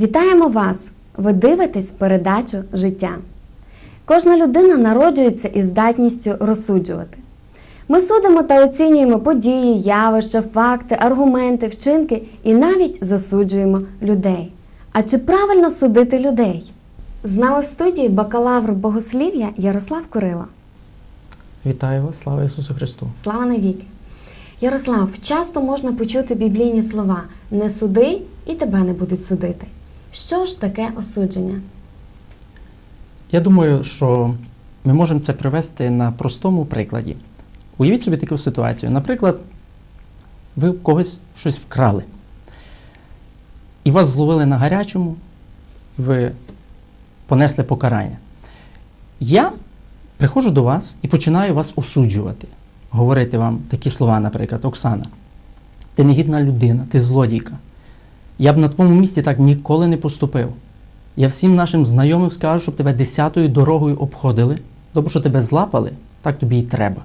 Вітаємо вас! Ви дивитесь передачу життя. Кожна людина народжується із здатністю розсуджувати. Ми судимо та оцінюємо події, явища, факти, аргументи, вчинки і навіть засуджуємо людей. А чи правильно судити людей? З нами в студії бакалавр богослів'я Ярослав Курила. Вітаю вас, слава Ісусу Христу. Слава навіки! Ярослав, часто можна почути біблійні слова не суди і тебе не будуть судити. Що ж таке осудження? Я думаю, що ми можемо це привести на простому прикладі. Уявіть собі таку ситуацію. Наприклад, ви в когось щось вкрали, і вас зловили на гарячому, ви понесли покарання. Я приходжу до вас і починаю вас осуджувати, говорити вам такі слова, наприклад, Оксана, ти негідна людина, ти злодійка. Я б на твоєму місці так ніколи не поступив. Я всім нашим знайомим скажу, щоб тебе десятою дорогою обходили, тому що тебе злапали, так тобі і треба.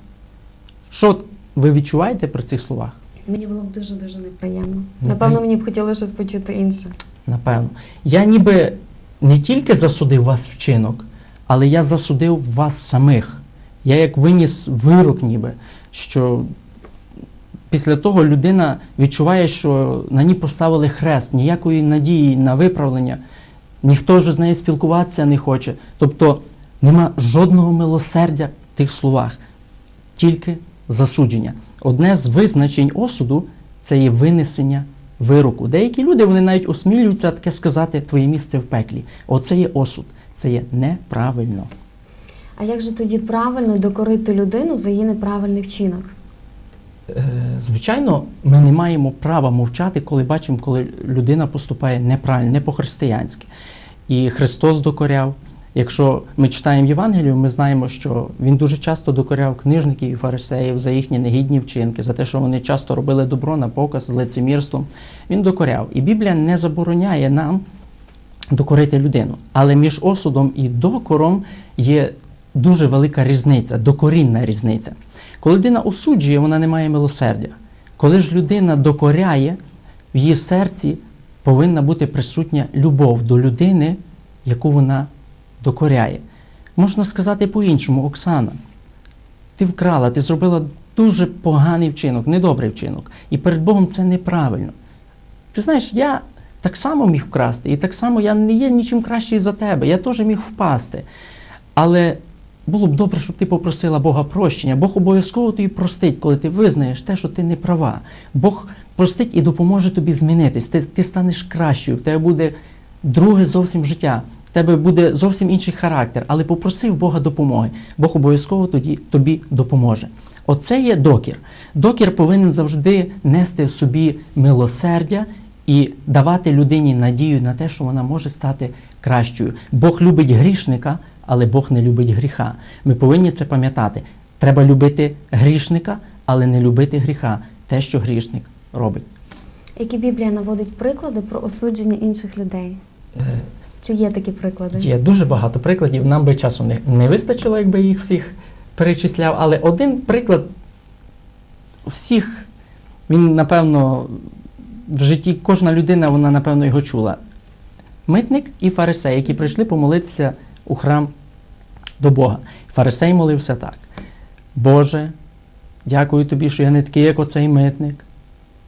Що ви відчуваєте при цих словах? Мені було б дуже дуже неприємно. Напевно, мені б хотілося щось почути інше. Напевно. Я ніби не тільки засудив вас вчинок, але я засудив вас самих. Я як виніс вирок, ніби, що після того людина відчуває, що на ній поставили хрест, ніякої надії на виправлення, ніхто вже з нею спілкуватися не хоче. Тобто нема жодного милосердя в тих словах, тільки засудження. Одне з визначень осуду це є винесення вироку. Деякі люди вони навіть осмілюються таке сказати твоє місце в пеклі. Оце є осуд, це є неправильно. А як же тоді правильно докорити людину за її неправильний вчинок? Е, Звичайно, ми не маємо права мовчати, коли бачимо, коли людина поступає неправильно, не по-християнськи. І Христос докоряв. Якщо ми читаємо Євангелію, ми знаємо, що Він дуже часто докоряв книжників і фарисеїв за їхні негідні вчинки, за те, що вони часто робили добро на показ з лицемірством. Він докоряв. І Біблія не забороняє нам докорити людину. Але між осудом і докором є дуже велика різниця, докорінна різниця. Коли людина осуджує, вона не має милосердя. Коли ж людина докоряє, в її серці повинна бути присутня любов до людини, яку вона докоряє. Можна сказати по-іншому, Оксана, ти вкрала, ти зробила дуже поганий вчинок, недобрий вчинок. І перед Богом це неправильно. Ти знаєш, я так само міг вкрасти, і так само я не є нічим кращий за тебе. Я теж міг впасти. Але було б добре, щоб ти попросила Бога прощення. Бог обов'язково тобі простить, коли ти визнаєш те, що ти не права. Бог простить і допоможе тобі змінитись. Ти, ти станеш кращою, в тебе буде друге зовсім життя. В тебе буде зовсім інший характер, але попроси в Бога допомоги. Бог обов'язково тоді тобі допоможе. Оце є докір. Докір повинен завжди нести в собі милосердя і давати людині надію на те, що вона може стати кращою. Бог любить грішника, але Бог не любить гріха. Ми повинні це пам'ятати. Треба любити грішника, але не любити гріха, те, що грішник робить. Які Біблія наводить приклади про осудження інших людей? Чи є такі приклади? Є дуже багато прикладів. Нам би часу не, не вистачило, якби їх всіх перечисляв. Але один приклад всіх, він, напевно, в житті кожна людина, вона, напевно, його чула. Митник і фарисей, які прийшли помолитися у храм до Бога. Фарисей молився так: Боже, дякую тобі, що я не такий, як оцей митник,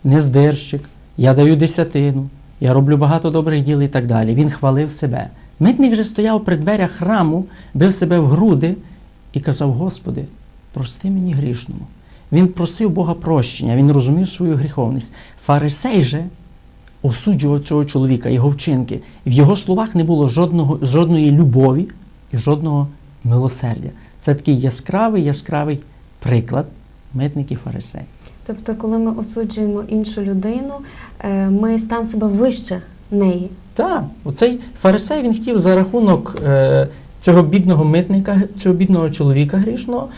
не здирщик, я даю десятину, я роблю багато добрих діл і так далі. Він хвалив себе. Митник же стояв при дверях храму, бив себе в груди і казав: Господи, прости мені грішному. Він просив Бога прощення, він розумів свою гріховність. Фарисей же осуджував цього чоловіка, його вчинки. В його словах не було жодного, жодної любові і жодного милосердя. Це такий яскравий, яскравий приклад митник і. Тобто, коли ми осуджуємо іншу людину, е, ми ставимо себе вище неї. Так, оцей фарисей він хотів за рахунок е, цього бідного митника, цього бідного чоловіка грішного,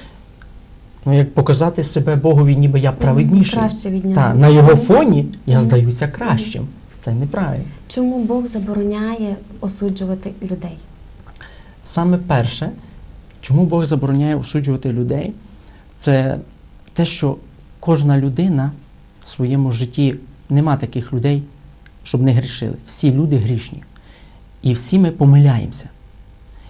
ну, як показати себе Богові, ніби я праведніший. Краще від нього. Так, на його фоні я здаюся кращим. Це неправильно. Чому Бог забороняє осуджувати людей? Саме перше, чому Бог забороняє осуджувати людей, це те, що кожна людина в своєму житті нема таких людей, щоб не грішили. Всі люди грішні. і всі ми помиляємося.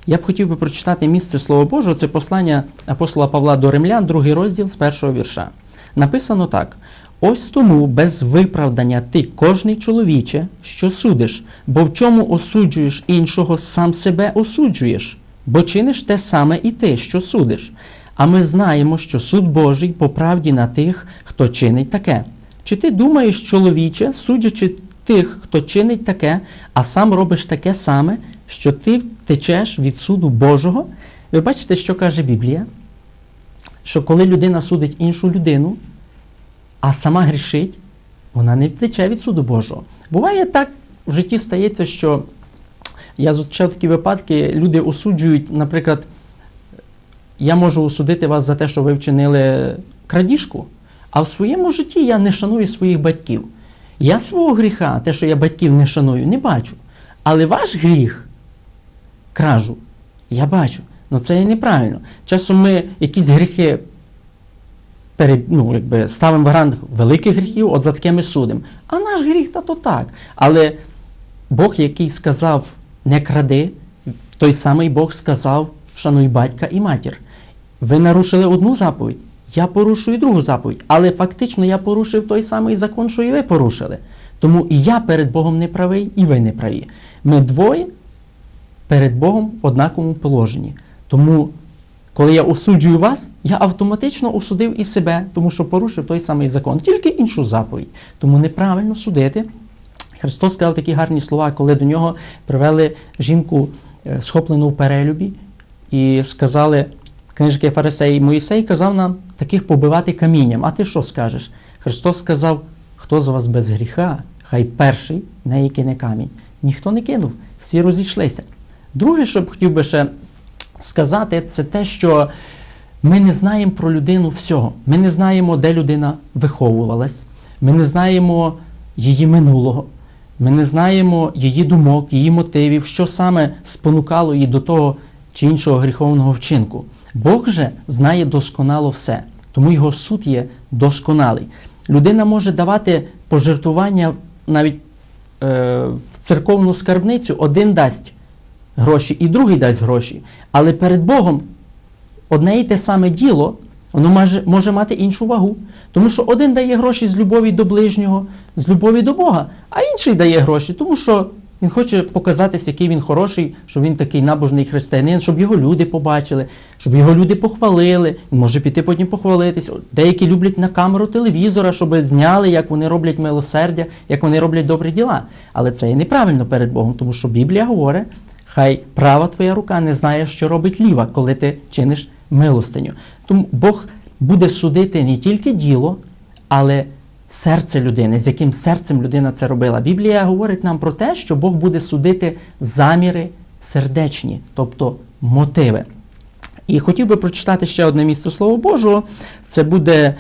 Я б хотів би прочитати місце Слова Божого, це послання апостола Павла до Римлян, другий розділ з першого вірша. Написано так: ось тому без виправдання ти, кожний чоловіче, що судиш, бо в чому осуджуєш іншого, сам себе осуджуєш, бо чиниш те саме і ти, що судиш. А ми знаємо, що суд Божий по правді на тих, хто чинить таке. Чи ти думаєш, чоловіче, судячи тих, хто чинить таке, а сам робиш таке саме, що ти втечеш від суду Божого? Ви бачите, що каже Біблія? Що коли людина судить іншу людину, а сама грішить, вона не втече від суду Божого. Буває так, в житті стається, що я зустрічав такі випадки, люди осуджують, наприклад, я можу осудити вас за те, що ви вчинили крадіжку, а в своєму житті я не шаную своїх батьків. Я свого гріха, те, що я батьків не шаную, не бачу. Але ваш гріх, кражу, я бачу. Ну це є неправильно. Часом ми якісь гріхи перед, ну, якби, ставимо в ранг великих гріхів, от за таке ми судимо. А наш гріх та то так. Але Бог, який сказав не кради, той самий Бог сказав, шануй батька і матір. Ви нарушили одну заповідь, я порушую другу заповідь. Але фактично я порушив той самий закон, що і ви порушили. Тому і я перед Богом не правий, і ви не праві. Ми двоє перед Богом в однаковому положенні. Тому, коли я осуджую вас, я автоматично осудив і себе, тому що порушив той самий закон, тільки іншу заповідь. Тому неправильно судити. Христос сказав такі гарні слова, коли до нього привели жінку, е, схоплену в перелюбі, і сказали, книжки Фарисеї, Моїсей казав нам таких побивати камінням. А ти що скажеш? Христос сказав, хто з вас без гріха, хай перший неї кине камінь. Ніхто не кинув, всі розійшлися. Друге, що б хотів би ще сказати, це те, що ми не знаємо про людину всього. Ми не знаємо, де людина виховувалась, ми не знаємо її минулого, ми не знаємо її думок, її мотивів, що саме спонукало її до того чи іншого гріховного вчинку. Бог же знає досконало все, тому його суд є досконалий. Людина може давати пожертвування навіть е, в церковну скарбницю, один дасть гроші і другий дасть гроші. Але перед Богом одне і те саме діло, воно може, може мати іншу вагу. Тому що один дає гроші з любові до ближнього, з любові до Бога, а інший дає гроші, тому що він хоче показатися, який він хороший, що він такий набожний християнин, щоб його люди побачили, щоб його люди похвалили. Він може піти потім похвалитись. Деякі люблять на камеру телевізора, щоб зняли, як вони роблять милосердя, як вони роблять добрі діла. Але це є неправильно перед Богом, тому що Біблія говорить, хай права твоя рука не знає, що робить ліва, коли ти чиниш милостиню. Тому Бог буде судити не тільки діло, але серце людини, з яким серцем людина це робила. Біблія говорить нам про те, що Бог буде судити заміри сердечні, тобто мотиви. І хотів би прочитати ще одне місце Слова Божого. Це буде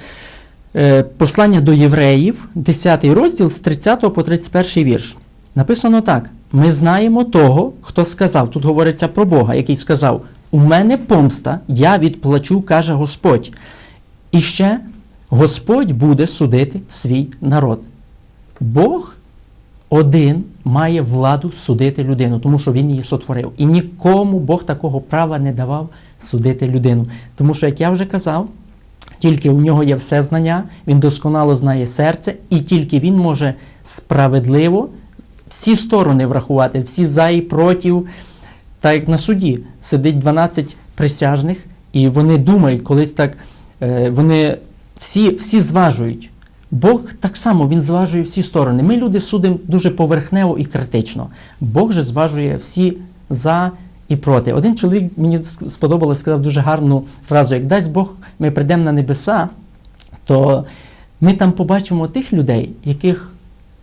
е, послання до євреїв, 10 розділ з 30 по 31 вірш. Написано так: ми знаємо того, хто сказав, тут говориться про Бога, який сказав: У мене помста, я відплачу, каже Господь. І ще Господь буде судити свій народ. Бог один має владу судити людину, тому що він її сотворив. І нікому Бог такого права не давав судити людину. Тому що, як я вже казав, тільки у нього є все знання, він досконало знає серце, і тільки він може справедливо всі сторони врахувати, всі за і проти. Так як на суді сидить 12 присяжних, і вони думають, колись так, е, вони всі, всі зважують. Бог так само він зважує всі сторони. Ми люди судимо дуже поверхнево і критично. Бог же зважує всі за і проти. Один чоловік мені сподобалось, сказав дуже гарну фразу: як дасть Бог, ми прийдемо на небеса, то ми там побачимо тих людей, яких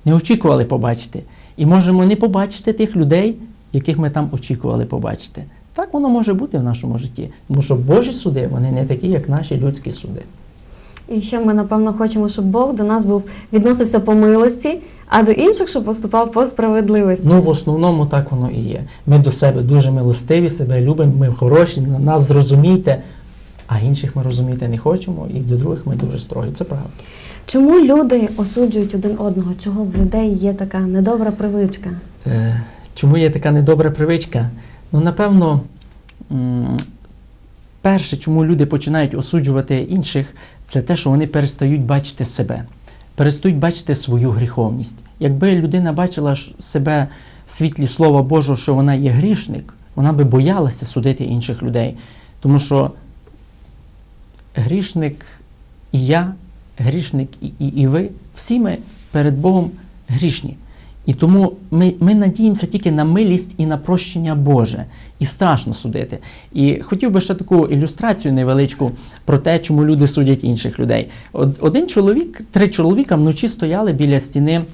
не очікували побачити. І можемо не побачити тих людей, яких ми там очікували побачити. Так воно може бути в нашому житті. Тому що Божі суди, вони не такі, як наші людські суди. І ще ми, напевно, хочемо, щоб Бог до нас був відносився по милості, а до інших, щоб поступав по справедливості. Ну, в основному так воно і є. Ми до себе дуже милостиві, себе любимо, ми хороші, на нас зрозумійте, а інших ми розуміти не хочемо, і до других ми дуже строгі. Це правда. Чому люди осуджують один одного? Чого в людей є така недобра привичка? Е, Чому є така недобра привичка? Ну, напевно, перше, чому люди починають осуджувати інших, це те, що вони перестають бачити себе, перестають бачити свою гріховність. Якби людина бачила себе в світлі Слова Божого, що вона є грішник, вона би боялася судити інших людей. Тому що грішник і я, грішник і, і, і ви, всі ми перед Богом грішні. І тому ми, ми надіємося тільки на милість і на прощення Боже. І страшно судити. І хотів би ще таку ілюстрацію невеличку про те, чому люди судять інших людей. Один чоловік, три чоловіка вночі стояли біля стіни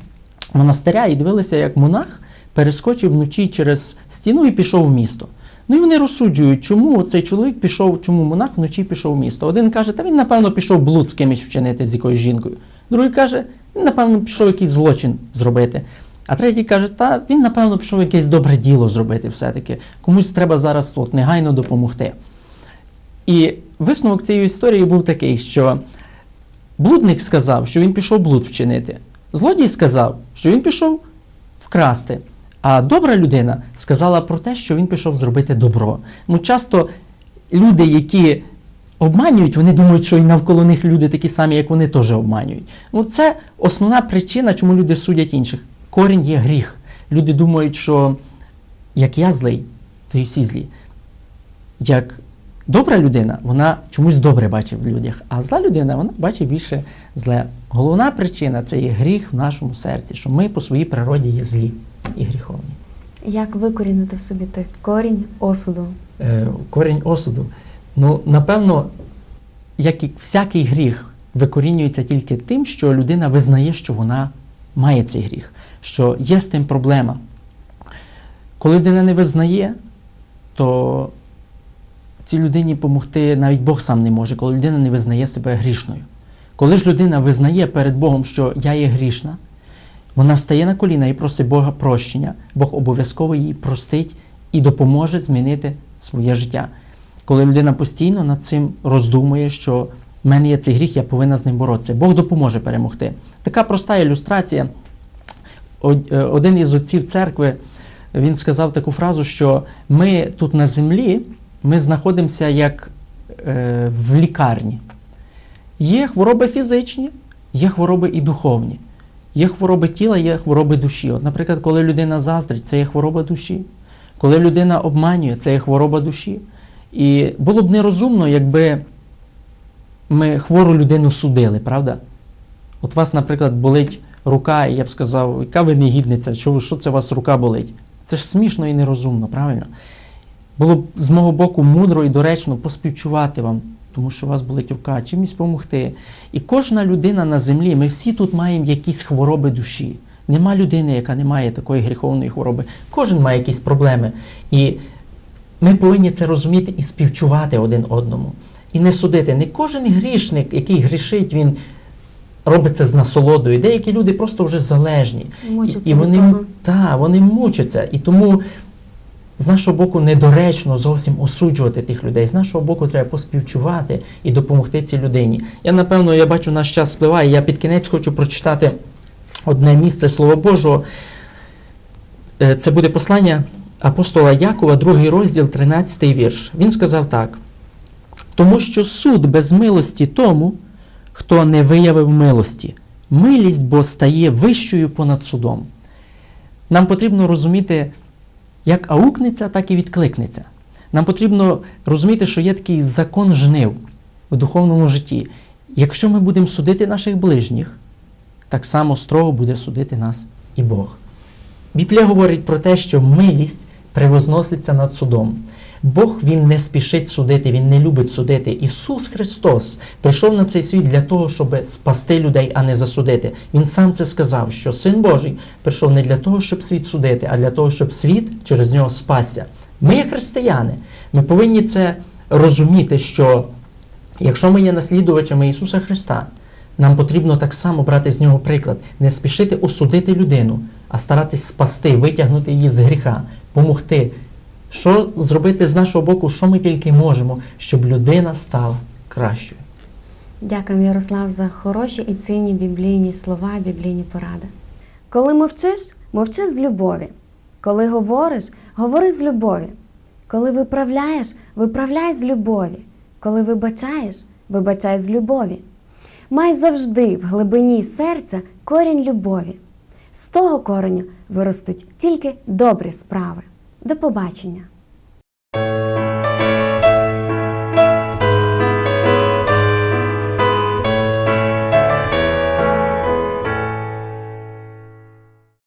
монастиря і дивилися, як монах перескочив вночі через стіну і пішов в місто. Ну і вони розсуджують, чому цей чоловік пішов, чому монах вночі пішов в місто. Один каже, та він, напевно, пішов блуд з кимось вчинити з якоюсь жінкою. Другий каже, він, напевно, пішов якийсь злочин зробити. А третій каже, та він, напевно, пішов якесь добре діло зробити все-таки. Комусь треба зараз от, негайно допомогти. І висновок цієї історії був такий, що блудник сказав, що він пішов блуд вчинити. Злодій сказав, що він пішов вкрасти. А добра людина сказала про те, що він пішов зробити добро. Ну, часто люди, які обманюють, вони думають, що і навколо них люди такі самі, як вони, теж обманюють. Ну, це основна причина, чому люди судять інших. Корінь є гріх. Люди думають, що як я злий, то і всі злі. Як добра людина, вона чомусь добре бачить в людях, а зла людина, вона бачить більше зле. Головна причина це є гріх в нашому серці, що ми по своїй природі є злі і гріховні. Як викорінити в собі той корінь осуду? Е, корінь осуду. Ну, напевно, як і всякий гріх викорінюється тільки тим, що людина визнає, що вона має цей гріх, що є з тим проблема. Коли людина не визнає, то цій людині допомогти навіть Бог сам не може, коли людина не визнає себе грішною. Коли ж людина визнає перед Богом, що я є грішна, вона стає на коліна і просить Бога прощення, Бог обов'язково їй простить і допоможе змінити своє життя. Коли людина постійно над цим роздумує, що в мене є цей гріх, я повинна з ним боротися. Бог допоможе перемогти. Така проста ілюстрація. Е, Один із отців церкви він сказав таку фразу, що ми тут на землі ми знаходимося як е, в лікарні. Є хвороби фізичні, є хвороби і духовні. Є хвороби тіла, є хвороби душі. От, наприклад, коли людина заздрить, це є хвороба душі. Коли людина обманює, це є хвороба душі. І було б нерозумно, якби ми хвору людину судили, правда? От вас, наприклад, болить рука, і я б сказав, яка ви негідниця, що це у вас рука болить? Це ж смішно і нерозумно, правильно? Було б з мого боку мудро і доречно поспівчувати вам, тому що у вас болить рука, чимось допомогти. І кожна людина на землі, ми всі тут маємо якісь хвороби душі. Нема людини, яка не має такої гріховної хвороби. Кожен має якісь проблеми. І ми повинні це розуміти і співчувати один одному. І не судити. Не кожен грішник, який грішить, він робить це з насолодою. Деякі люди просто вже залежні. Мучаться і, і вони, та, вони мучаться. І тому з нашого боку недоречно зовсім осуджувати тих людей. З нашого боку треба поспівчувати і допомогти цій людині. Я, напевно, я бачу, наш час спливає. Я під кінець хочу прочитати одне місце Слова Божого. Е, Це буде послання апостола Якова, другий розділ, 13 вірш. Він сказав так: тому що суд без милості тому, хто не виявив милості. Милість бо стає вищою понад судом. Нам потрібно розуміти, як аукнеться, так і відкликнеться. Нам потрібно розуміти, що є такий закон жнив в духовному житті. Якщо ми будемо судити наших ближніх, так само строго буде судити нас і Бог. Біблія говорить про те, що милість превозноситься над судом. Бог він не спішить судити, він не любить судити. Ісус Христос прийшов на цей світ для того, щоб спасти людей, а не засудити. Він сам це сказав, що Син Божий прийшов не для того, щоб світ судити, а для того, щоб світ через нього спасся. Ми, як християни, ми повинні це розуміти, що якщо ми є наслідувачами Ісуса Христа, нам потрібно так само брати з нього приклад, не спішити осудити людину, а старатись спасти, витягнути її з гріха, помогти. Що зробити з нашого боку, що ми тільки можемо, щоб людина стала кращою. Дякую, Ярослав, за хороші і цінні біблійні слова, біблійні поради. Коли мовчиш, мовчи з любові. Коли говориш, говори з любові. Коли виправляєш, виправляй з любові. Коли вибачаєш, вибачай з любові. Май завжди в глибині серця корінь любові. З того кореню виростуть тільки добрі справи. До побачення!